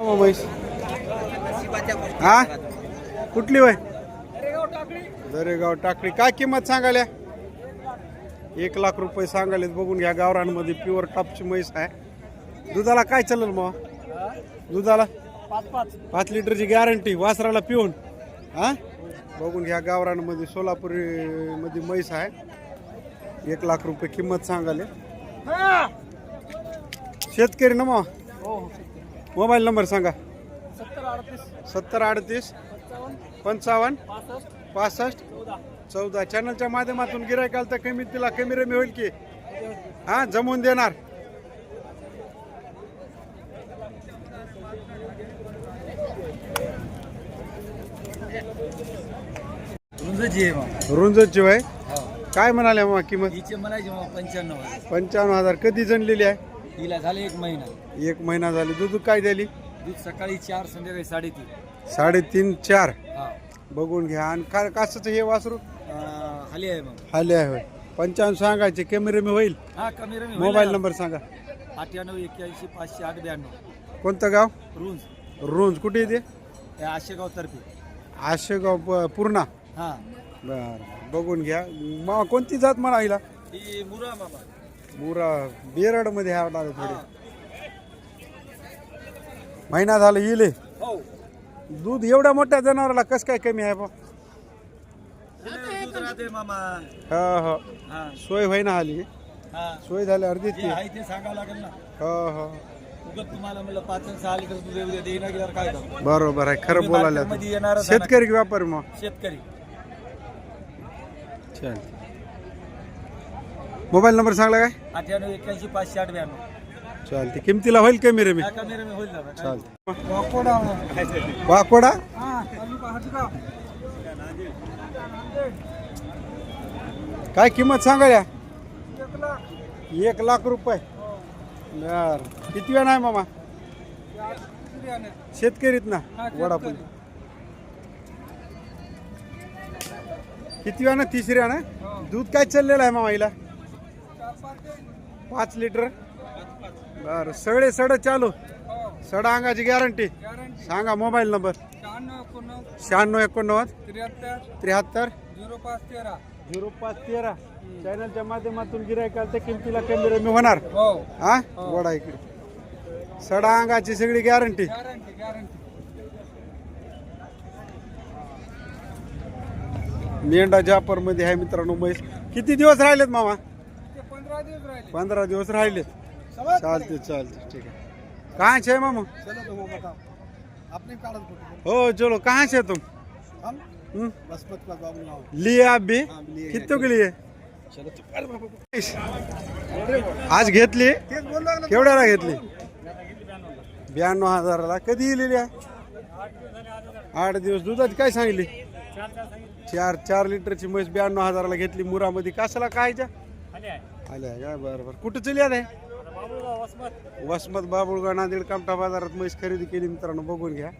म्हैस हा? कुठली वय दरेगाव टाकळी. काय किंमत सांगाल्या एक लाख रुपये सांगाले बघून घ्या गावरांमध्ये प्युअर टॉपची म्हैस आहे. दुधाला काय चालेल मग दुधाला? पाच लिटरची गॅरंटी वासराला पिऊन. हा? बघून घ्या गावरांमध्ये सोलापुरी मध्ये म्हैस आहे. एक लाख रुपये किंमत सांगाले शेतकरी ना मग मोबाईल नंबर सांगा. सत्तर अडतीस. सत्तर अडतीस. पंचावन्न. पासष्ट. चौदा. चॅनलच्या माध्यमातून गिरायकाल तर कमी तिला कमी रमी होईल की? हा जमवून देणार. रुंजची वय? काय म्हणाले मग किंमत? पंच्याण्णव हजार. कधी जनलेली आहे? हिला झाले एक महिना. एक महिना झाली. दूध काय दिली दूध सकाळी चार संध्याकाळी साडेतीन. साडेतीन चार. हा. बघून घ्या. आणि काय कासचं हे वासरू? अं, खाली आहे मग. आले आहे होय. पंचावन्न सांगायचे. कमी रमी होईल? हा कमी रमी मोबाईल नंबर सांगा. अठ्ठ्याण्णव एक्क्याऐंशी पाचशे आठ ब्याण्णव कोणतं गाव? रुंज. रोज. कुठे येते हे आशेगाव तर्फे. आशेगाव प- पूर्णा. हा. बर. बघून घ्या. मामा कोणती जात म्हणा आईला ही मुरा मामा मुरा बेरडमध्ये हा आला थोडे. महिना झाला येले हो. दूध एवढ्या मोठ्या जनावराला कस काय कमी आहे बा? दूध राहते मामा. हो हो. हा. सोय होईना आली. हा. सोय झाली अर्धी जे आहे ते सांगावं लागेल ना. हो हो. बरोबर आहे खरं बोलायला शेतकरी की व्यापारी मग? शेतकरी. चल. मोबाईल नंबर सांगला काय? अठ्ठ्याण्णव एक्क्याऐंशी पाचशे आठ ब्याण्णव चालते किमतीला होईल कमी रे मी हा कमी रमी होईल ना चालते वाकोडा. काय किंमत सांगा या? एक लाख. रुपये. बर. किती वेळ आहे मामा? शेतकरीत ना वडापूर किती वेळा ना तिसऱ्या ना दूध काय चाललेलं आहे मामा हिला? पाच लिटर. बर सगळे सड चालू. सडा अंगाची गॅरंटी सांगा मोबाईल नंबर शहाण्णव एकोणनव्वद. त्र्याहत्तर. झिरो पाच तेरा. झिरो पाच तेरा. चॅनलच्या माध्यमातून गिरायकाल तर किमतीला कमी रमी होणार. हो. हा? वडा इकडे. सडा अंगाची सगळी गॅरंटी मेंढा जापरमध्ये आहे मित्रांनो म्हैस किती दिवस राहिलेत मामा? पंधरा दिवस राहिले. पंधरा दिवस राहिलेत चालते चालते ठीक आहे. कहाँ से है मामा? चलो तो वो बताओ अपने कागज फोटो हो चलो कहाँ से तुम हम? हम्म? बसमत का बाबू गाँव लिए आप भी लिए कितने के लिए चलो तो अरे बाबा. आज घेतली. तेच बोल लागला. केवढ्याला घेतली? ब्याण्णव हजाराला. कधी दिलेली आहे? आठ दिवस दुधाची काय सांगितली? चार चार लिटरची म्हैस ब्याण्णव हजाराला घेतली. मुरामध्ये कशाला कायच्या आल्या काय बरं बरं. कुठं चली आहे वसमत बाबुळगाव नांदेड कामठा बाजारात म्हैस खरेदी केली मित्रांनो बघून घ्या.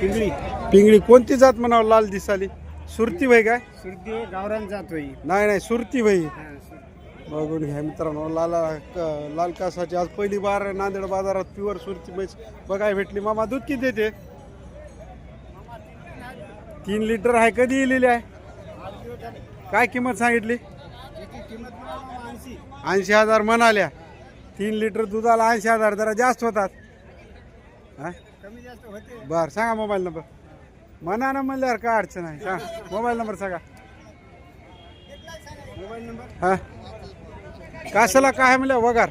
पिंगळी. पिंगळी कोणती जात म्हणावं? लाल दिसाली. सुरती भाई काय? सुरती गावरान जात होई नाही नाही सुरती भाई बघून घ्या मित्रांनो लाला क- लाल कासाची आज पहिली बार नांदेड बाजारात प्युअर सुरती म्हैस. बघाय भेटली. मामा दूध किती देते? तीन लिटर आहे कधी येलेली आहे? काय किंमत सांगितली? ऐंशी. हजार म्हणाल्या. तीन लिटर दुधाला ऐंशी हजार जरा जास्त होतात. हा? बर सांगा मोबाईल नंबर. म्हणा ना म्हणल्यावर काय अडचण आहे? सांग. मोबाईल नंबर सांगा. Mobile number? हा? काशाला काय आहे म्हणल्या? वगार.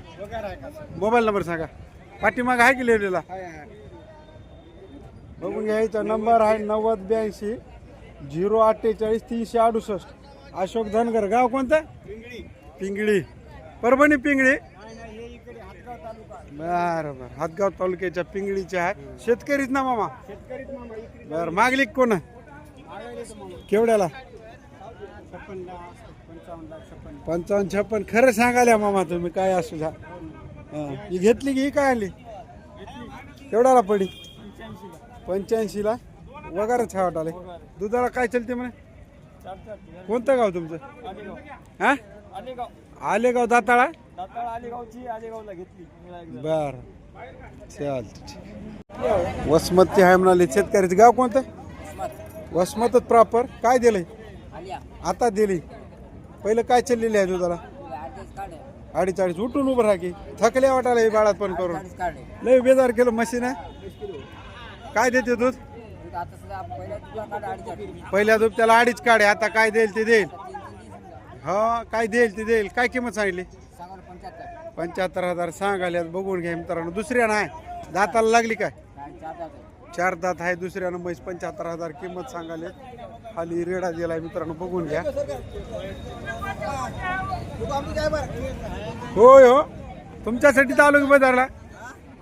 मोबाईल नंबर सांगा. पाठीमाग आहे की लिहिलेला बघून घ्यायचा नंबर आहे नव्वद ब्याऐंशी. झिरो अठ्ठेचाळीस तीनशे अडुसष्ट. अशोक धनगर गाव कोणतं? पिंगळी. पिंगळी परभणी पिंगळी? हातगाव बरं बरं. हातगाव तालुक्याच्या पिंगळीच्या आहे शेतकरीच ना मामा? बरं मागली कोण? केवढ्याला? पंचावन्न छप्पन. खरं सांगाल्या मामा तुम्ही काय असू द्या. ही घेतली की ही काय आणली? केवढ्याला पडी? पंच्याऐंशीला. वगैरे छा वाटाले दुधाला काय चलते म्हणे? कोणतं गाव तुमचं? हा? आलेगाव दाताळा? आलेगावची आलेगावला घेतली निळा एक बर आहे म्हणाले शेतकऱ्याचं गाव कोणतं? वसमतच प्रॉपर काय दिलंय? आता दिली पहिलं काय चाललेली आहे दुधाला? अडीच अडीच उठून उभं राहा की. थकल्या वाटायला हे बाळात पण करून. लय बेजार केलं मशीन आहे. काय देते दूध? पहिल्या दूध त्याला अडीच काढे आता काय देईल ते देईल. हा काय देईल ते देईल. काय किंमत सांगितली? पंच्याहत्तर. हजार. सांगाले बघून घ्या मित्रांनो. दुसऱ्या नाही. दाताला लागली काय? चार दात आहे दुसऱ्यानं म्हैस पंच्याहत्तर हजार किंमत सांगाले खाली रेडा दिलाय मित्रांनो बघून घ्या. होय हो. तुमच्यासाठीच आलो की बाजारला.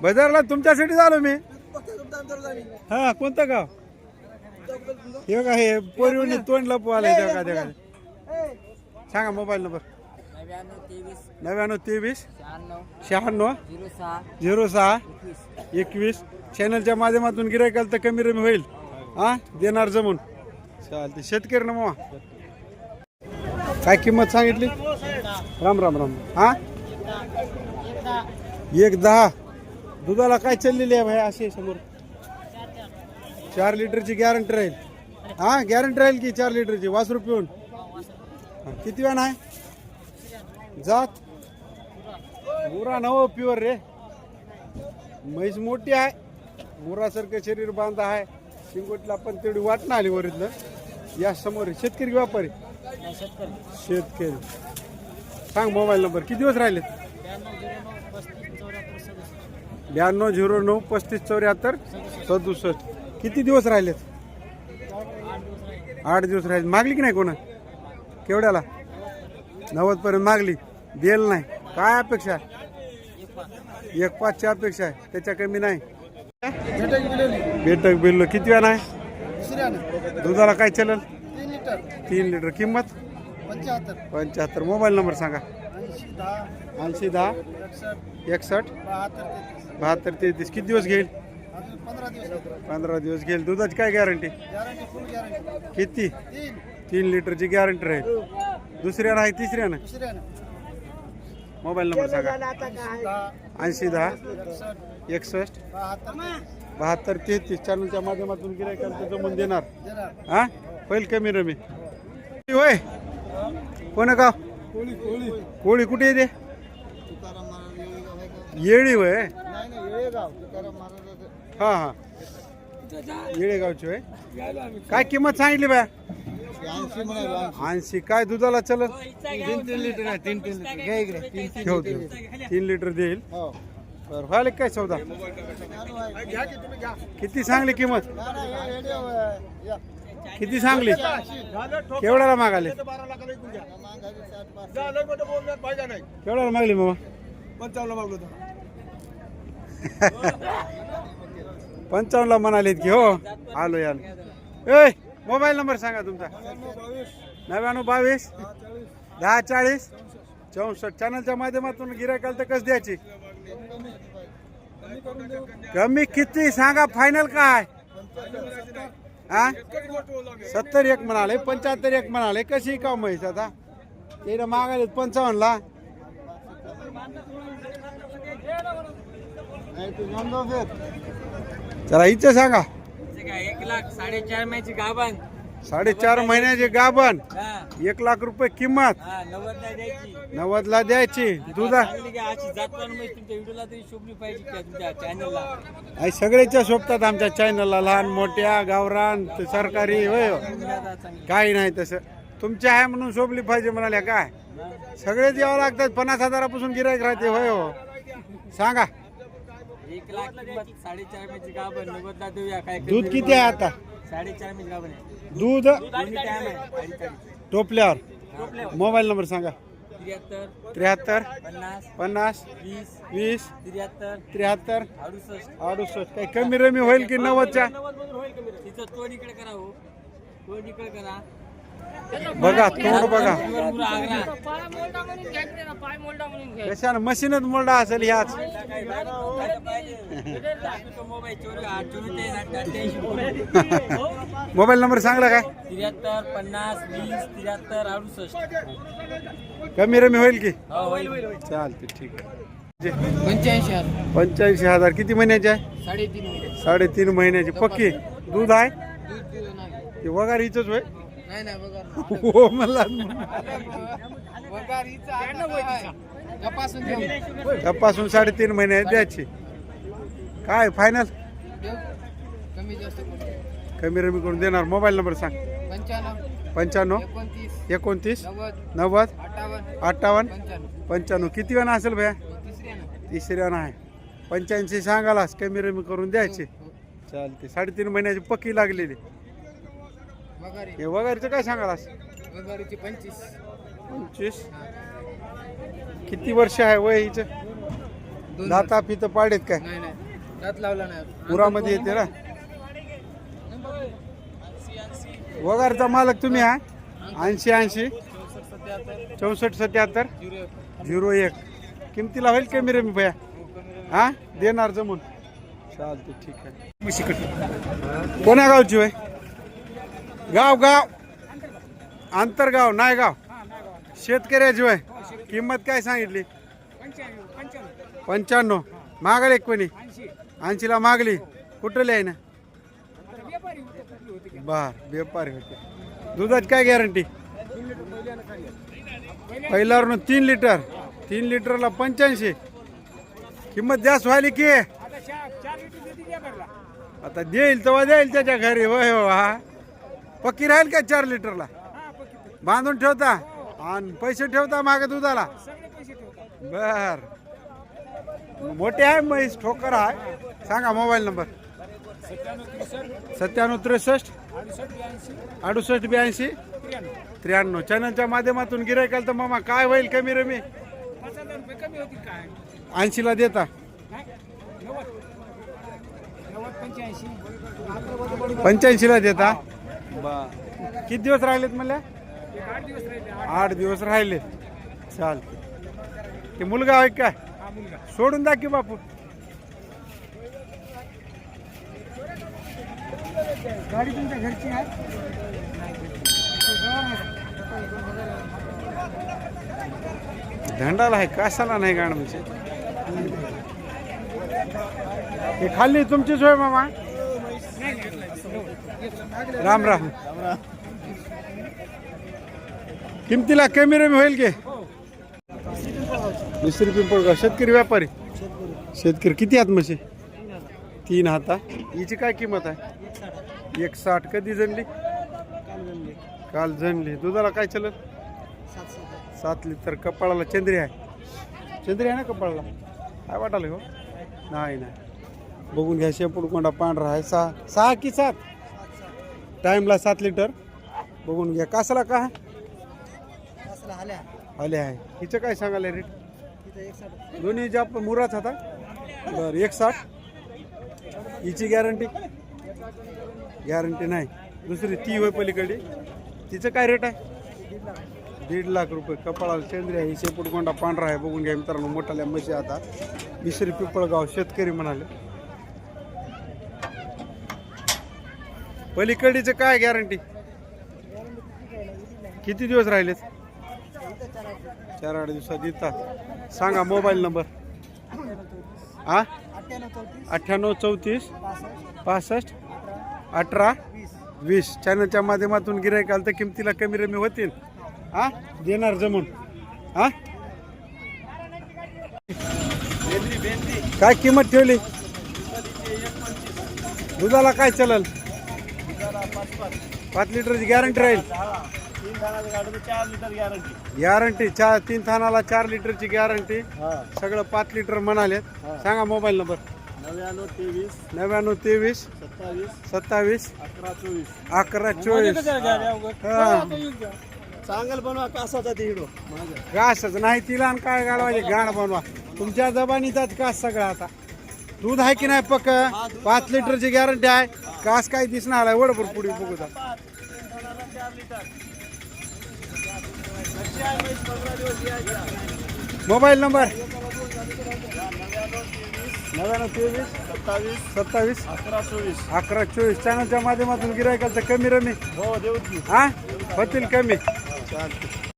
बाजारला तुमच्यासाठीच आलो मी. हा कोणतं गाव? हे का हे पोरीवणी तोंड लपवायला त्या का त्या सांगा मोबाईल नंबर. नव्याण्णव तेवीस शहाण्णव झिरो सहा एकवीस. एकवीस चॅनलच्या माध्यमातून गिरायकाल तर कमी रमी होईल. हा देणार जमून. चालते शेतकरी ना मामा काय किंमत सांगितली? राम राम राम. हा? एक दहा. दुधाला काय चाललेली आहे भाई असे समोर? चार लिटरची गॅरंटी राहील. हा गॅरंटी राहील की चार लिटरची. वासरू पिऊन. किती वेळ आहे जात. मुरा नव प्युअर रे. म्हैस मोठी आहे. मुरासारखं शरीर बांध आहे. शिंगोटला पण तेवढी वाटणं आली वरीतलं. या समोर शेतकरी व्यापारी. शेतकरी. सांग मोबाईल नंबर किती दिवस राहिले? ब्याण्णव झिरो नऊ पस्तीस चौऱ्याहत्तर सदुसष्ट. किती दिवस राहिलेत? आठ दिवस राहिले मागली की नाही कोणा? केवढ्याला? नव्वद पर्यंत मागली. देल नाही. काय अपेक्षा? आहे एक पाचची अपेक्षा आहे. त्याच्या कमी नाही. बेटक बिल्लो किती वेळा नाही? दुधाला काय चालेल तीन लिटर. तीन लिटर किंमत? पंच्याहत्तर. पंच्याहत्तर मोबाईल नंबर सांगा. ऐंशी दहा ऐंशी दहा एकसष्ट बहात्तर तेहतीस बहात्तर तेहतीस. किती दिवस घेईल? पंधरा दिवस. पंधरा दिवस घेईल दुधाची काय गॅरंटी गॅरंटी फुल गॅरंटी किती? तीन. तीन लिटरची गॅरंटी राहील. दुसऱ्यानं आहे तिसऱ्यानं? दुसऱ्यानं. मोबाईल नंबर सांगा. ऐंशी दहा. एकसष्ट. बहात्तर. तेहतीस. चॅनलच्या माध्यमातून गिरायकाला ते जमून देणार. हा? पहिल कमी रमी. होय. कोण गाव? कोळी कुठे येते का? येळी होय. हा हा. येळेगावची होय? काय किंमत सांगितली बा ऐंशी. काय दुधाला चलत तीन तीन लिटर आहे तीन तीन लिटर घ्या इकडे तीन तीन ठेव ठेव. तीन लिटर देईल. हो बरं व्हायला काय सौदा? किती सांगली किंमत? किती सांगली? केवढ्याला मागाले केवढ्याला मागली मामा? पंचावन्न मागलो पंचावन्नला म्हणालेत की हो. आलो यालो ए मोबाईल नंबर सांगा तुमचा. नव्याण्णव बावीस दहा चाळीस चौसष्ट. चॅनलच्या माध्यमातून गिरायकाल तर कसं द्यायची? कमी किती? सांगा फायनल काय? हा? सत्तर एक म्हणाले पंच्याहत्तर एक म्हणाले. कशी का म्हैस आता? ते मागायला पंचावन्नला. नाही, चला इच्छा सांगा. एक लाख साडेचार महिन्याची गाभण. साडेचार महिन्याचे गाभण. हा. एक लाख रुपये किंमत. हा नव्वदला द्यायची. नव्वदला द्यायची. दुधा आणि सगळ्याच्या शोभतात आमच्या चॅनलला लहान मोठ्या गावरान सरकारी होय हो. काही नाही तसं. तुमच्या आहे म्हणून शोभली पाहिजे म्हणाल्या काय? सगळेच यावं लागतात. पन्नास हजारापासून गिरायक राहते होय हो. सांगा. एक लाख किंमत साडेचार महिन्याची गाभण नव्वदला देऊया काय दूध किती आहे आता? साडेचार महिन्याची गाभण आहे. दूध? दोन्ही टाइम आहे. टोपल्यावर. मोबाईल नंबर सांगा. त्र्याहत्तर त्र्याहत्तर पन्नास पन्नास वीस वीस त्र्याहत्तर त्र्याहत्तर अडुसष्ट. अडुसष्ट. काही कमी रमी होईल की नव्वदच्या? तिथं तोंड इकडे करा हो. तोंड इकडे करा. बघा तोंड बघा. कशानं? मशीनच मोडा असेल ह्याच. मोबाईल त्र्याहत्तर नंबर सांगला काय? पन्नास वीस त्र्याहत्तर अडुसष्ट. कमी रमी होईल की? हो होईल चालते ठीक आहे. पंच्याऐंशी पंच्याऐंशी हजार. किती महिन्याचे आहे? साडेतीन साडेतीन महिन्याची. पक्की? दूध आहे? दूध दूध नाही. ते वगार हिच होय. नाही नाही बघा हो मला तपासून साडेतीन महिने द्यायची. काय फायनल कमी जास्त करू. कमी रमी करून देणार. मोबाईल नंबर सांग. पंच्याण्णव. एकोणतीस. नव्वद. अठ्ठावन्न. पंच्याण्णव. किती वेळा असेल भैया? तिसऱ्या आहे. पंच्याऐंशी सांगालास. कमी रमी करून द्यायची. हो. चालते साडेतीन महिन्याची पक्की लागलेली. हे वगैरेचं काय सांगालास वगारीची पंचवीस. पंचवीस? किती वर्ष आहे वय हिचं? दाता पितं पाडेत काय? नाही नाही. दात लावला नाही. पुरामध्ये येते ना? वगारचा मालक तुम्ही हा? ऐंशी ऐंशी? चौसष्ट सत्याहत्तर. झिरो एक. किमतीला होईल कमी रमी भया? हा? देणार जमून. चालते ठीक आहे. कोण्या गावची होय? गाव गाव. आंतरगाव नाही गाव शेतकऱ्याची होय. किंमत काय सांगितली? पंच्याण्णव. मागले एक कोणी ऐंशीला मागली. कुठली आहे ना? बर व्यापारी होते. दुधाची काय गॅरंटी पहिल्यावर तीन लिटर. तीन लिटरला पंच्याऐंशी. किंमत जास्त व्हायली की? आता देईल तेव्हा देईल त्याच्या घरी. होय हो हा. पक्की राहील का चार लिटरला? बांधून ठेवता? आणि पैसे ठेवता मागे दुधाला? बर. मोठे आहे म्हैस ठोकर आहे. सांगा मोबाईल नंबर. सत्त्याण्णव त्रेसष्ट अडुसष्ट ब्याऐंशी त्र्याण्णव. चॅनलच्या माध्यमातून गिरायकाल तर मामा काय होईल कमी रमी? ऐंशीला देता. पंच्याऐंशीला देता. किती दिवस राहिलेत म्हणल्या? आठ दिवस राहिले चालते ते मुलगा आहे काय? सोडून द्या की बापू. गाडी तुमच्या घरची आहे? धंडाला आहे. कशाला नाही गाणं म्हणजे? हे खाल्ली तुमचीच होय मामा. राम राम. किमतीला कमी रमी होईल की? दुसरी पिंपळगाव शेतकरी व्यापारी. शेतकरी. किती हात म्हशी? तीन हाता हिची काय किंमत आहे? एक साठ कधी जणली काल जणली दुधाला काय चलत सात लिटर. कपाळाला चंद्री आहे. चंद्री आहे ना कपाळाला? काय वाटायला हो? नाही नाही. बघून घ्या शेपूट कोंडा पांढरा आहे. सहा सहा की सात? टाईमला सात लिटर. बघून घ्या. कासाला का? आले आहे. हिचं काय सांगायला रेट दोन्ही ज्या मुराच होता. बरं एक साठ हिची गॅरंटी गॅरंटी नाही. दुसरी ती होय पलीकडे तिचं काय रेट आहे? दीड लाख रुपये. कपाळाला चंद्री आहे शेपूट कोंडा पांढरा आहे. बघून घ्या मित्रांनो मोठाल्या म्हशी आता. मिसरी पिपळगाव शेतकरी म्हणाले. पलीकडीचं काय गॅरंटी किती दिवस राहिलेत? चार आठ दिवसात येतात. सांगा मोबाईल नंबर. हा अठ्ठ्याण्णव चौतीस पासष्ट अठरा वीस. चॅनलच्या माध्यमातून गिरायक आलं तर किमतीला कमी रमी होतील. हा देणार जमून. हा काय किंमत ठेवली? दुधाला काय चलल पाच लिटरची गॅरंटी राहील. गॅरंटी चार तीन थानाला चार लिटरची गॅरंटी सगळं पाच लिटर म्हणाले सांगा मोबाईल नंबर नव्याण्णव तेवीस. नव्याण्णव तेवीस. सत्तावीस. सत्तावीस. अकरा चोवीस. अकरा चोवीस. हा. चांगल बनवा कासाचा ते हिडो माझ्या घासच नाही तिला आणि काय घालवायचे? घाण बनवा. तुमच्या जबानीचाच घास सगळा आता. दूध आहे की नाही पक्क? पाच लिटरची गॅरंटी आहे. घास काय दिसणार आहे? वडभर पुढे बघू. Mobile number? नव्याण्णव तेवीस सत्तावीस सत्तावीस अकरा चोवीस. अकरा चोवीस. चॅनलच्या माध्यमातून गिरायकाल तर कमी रमी. हो देऊ. हा? होतील कमी.